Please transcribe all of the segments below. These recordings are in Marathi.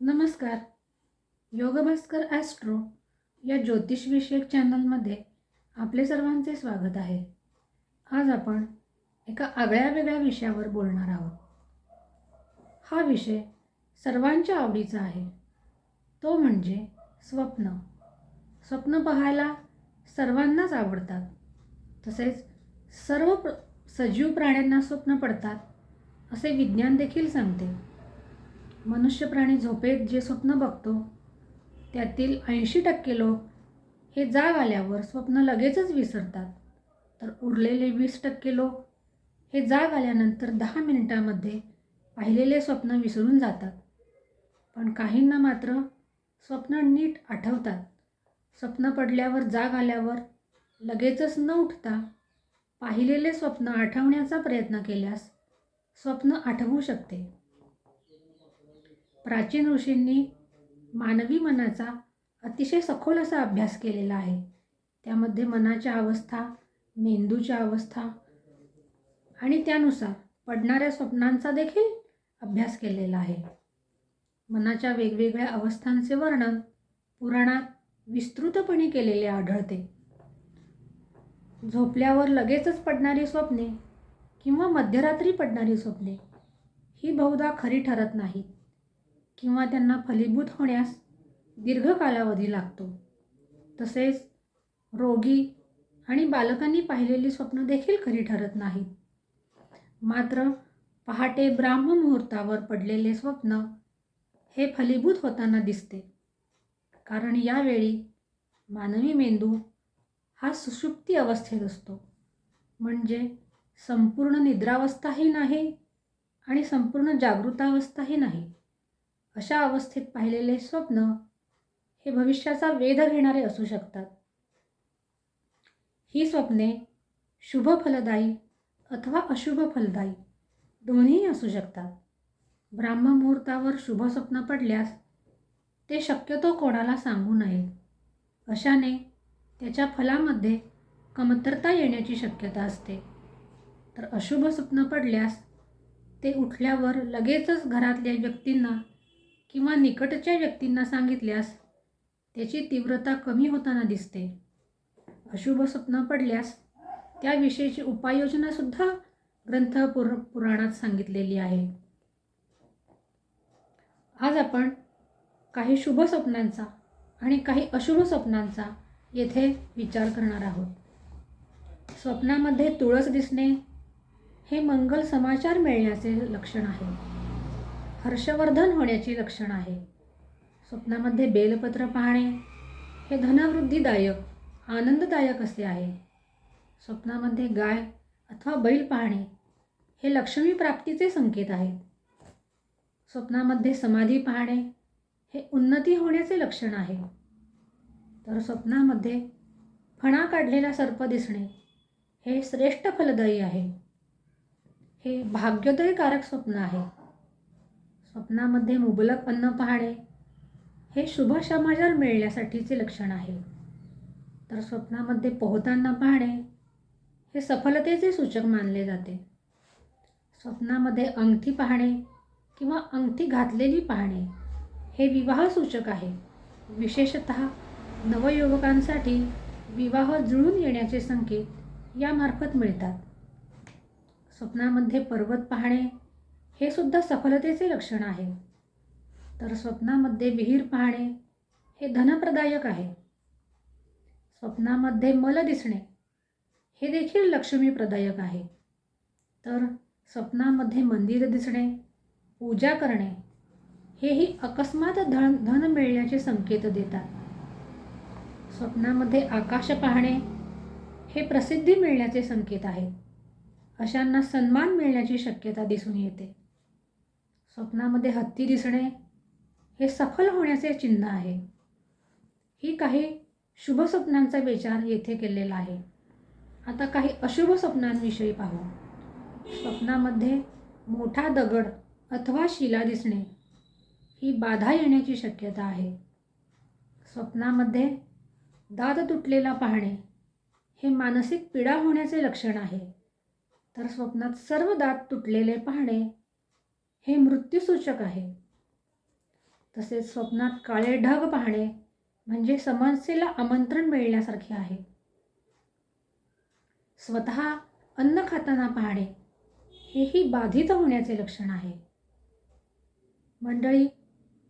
नमस्कार. योगभास्कर ॲस्ट्रो या ज्योतिषविषयक चॅनलमध्ये आपले सर्वांचे स्वागत आहे. आज आपण एका आगळ्या वेगळ्या विषयावर बोलणार आहोत. हा विषय सर्वांच्या आवडीचा आहे. तो म्हणजे स्वप्न. स्वप्न पाहायला सर्वांनाच आवडतात. तसेच सर्व प्र सजीव प्राण्यांना स्वप्न पडतात असे विज्ञान देखील सांगते. मनुष्य प्राणी झोपेत जे स्वप्न बघतो त्यातील ऐंशी टक्के लोक हे जाग आल्यावर स्वप्न लगेचच विसरतात. तर उरलेले वीस टक्के लोक हे जाग आल्यानंतर दहा मिनिटामध्ये पाहिलेले स्वप्न विसरून जातात. पण काहींना मात्र स्वप्न नीट आठवतात. स्वप्न पडल्यावर जाग आल्यावर लगेचच न उठता पाहिलेले स्वप्न आठवण्याचा प्रयत्न केल्यास स्वप्न आठवू शकते. प्राचीन ऋषींनी मानवी मनाचा अतिशय सखोल असा अभ्यास केलेला आहे. त्यामध्ये मनाच्या अवस्था मेंदूच्या अवस्था आणि त्यानुसार पडणाऱ्या स्वप्नांचा देखील अभ्यास केलेला आहे. मनाच्या वेगवेगळ्या अवस्थांचे वर्णन पुराणात विस्तृतपणे केलेले आढळते. झोपल्यावर लगेचच पडणारी स्वप्ने किंवा मध्यरात्री पडणारी स्वप्ने ही बहुधा खरी ठरत नाहीत. किंवा त्यांना फलीभूत होण्यास दीर्घ कालावधी लागतो. तसेच रोगी आणि बालकांनी पाहिलेली स्वप्न देखील खरी ठरत नाहीत. मात्र पहाटे ब्राह्ममुहूर्तावर पडलेले स्वप्न हे फलीभूत होताना दिसते. कारण यावेळी मानवी मेंदू हा सुषुप्ती अवस्थेत असतो. म्हणजे संपूर्ण निद्रावस्थाही नाही आणि संपूर्ण जागृतावस्थाही नाही. अशा अवस्थेत पाहिलेले स्वप्न हे भविष्याचा वेध घेणारे असू शकतात. ही स्वप्ने शुभ फलदायी अथवा अशुभ फलदायी दोन्ही असू शकतात. ब्राह्ममुहूर्तावर शुभ स्वप्न पडल्यास ते शक्यतो कोणाला सांगू नये. अशाने त्याच्या फलामध्ये कमतरता येण्याची शक्यता असते. तर अशुभ स्वप्न पडल्यास ते उठल्यावर लगेचच घरातल्या व्यक्तींना किंवा निकटच्या व्यक्तींना सांगितल्यास त्याची तीव्रता कमी होताना दिसते. अशुभ स्वप्न पडल्यास त्याविषयीची उपाययोजनासुद्धा ग्रंथ पुर पुराणात सांगितलेली आहे. आज आपण काही शुभ स्वप्नांचा आणि काही अशुभ स्वप्नांचा येथे विचार करणार आहोत. स्वप्नामध्ये तुळस दिसणे हे मंगल समाचार मिळण्याचे लक्षण आहे. हर्षवर्धन होण्याची लक्षण आहे. स्वप्नामध्ये बेलपत्र पाहणे हे धनवृद्धीदायक आनंददायक असे आहे. स्वप्नामध्ये गाय अथवा बैल पाहणे हे लक्ष्मी प्राप्तीचे संकेत आहेत. स्वप्नामध्ये समाधी पाहणे हे उन्नती होण्याचे लक्षण आहे. तर स्वप्नामध्ये फणा काढलेला सर्प दिसणे हे श्रेष्ठ फलदायी आहे. हे भाग्योदयकारक स्वप्न आहे. स्वप्नामध्ये मुबलक अन्न पाहणे हे शुभ समाचार मिळण्यासाठीचे लक्षण आहे. तर स्वप्नामध्ये पोहताना पाहणे हे सफलतेचे सूचक मानले जाते. स्वप्नामध्ये अंगठी पाहणे किंवा अंगठी घातलेली पाहणे हे विवाह सूचक आहे. विशेषत नवयुवकांसाठी विवाह जुळून येण्याचे संकेत यामार्फत मिळतात. स्वप्नामध्ये पर्वत पाहणे हे सुद्धा सफलतेचे लक्षण आहे. तर स्वप्नामध्ये विहीर पाहणे हे धनप्रदायक आहे. स्वप्नामध्ये मल दिसणे हे देखील लक्ष्मीप्रदायक आहे. तर स्वप्नामध्ये मंदिर दिसणे पूजा करणे हेही अकस्मात धन धन मिळण्याचे संकेत देतात. स्वप्नामध्ये आकाश पाहणे हे प्रसिद्धी मिळण्याचे संकेत आहेत अशांना सन्मान मिळण्याची शक्यता दिसून येते. स्वप्नामध्ये हत्ती दिसणे हे सफल होण्याचे चिन्ह आहे. ही काही शुभ स्वप्नांचा विचार येथे केलेला आहे. आता काही अशुभ स्वप्नांविषयी पाहू. स्वप्नामध्ये मोठा दगड अथवा शिला दिसणे ही बाधा येण्याची शक्यता आहे. स्वप्नामध्ये दात तुटलेला पाहणे हे मानसिक पीडा होण्याचे लक्षण आहे. तर स्वप्नात सर्व दात तुटलेले पाहणे हे मृत्यूसूचक आहे. तसेच स्वप्नात काळे ढग पाहणे म्हणजे समस्येला आमंत्रण मिळण्यासारखे आहे. स्वतः अन्न खाताना पाहणे हेही बाधित होण्याचे लक्षण आहे. मंडळी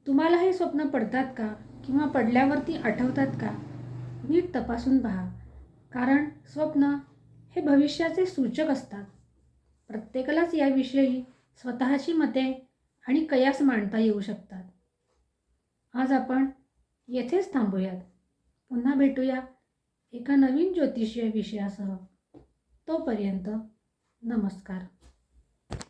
तुम्हाला हे स्वप्न पडतात का किंवा पडल्यावरती आठवतात का? नीट तपासून पहा. कारण स्वप्न हे भविष्याचे सूचक असतात. प्रत्येकालाच याविषयी स्वतःची मते आणि कयास मांडता येऊ शकतात. आज आपण येथेच थांबूयात. पुन्हा भेटूया एका नवीन ज्योतिषीय विषयासह. तोपर्यंत नमस्कार.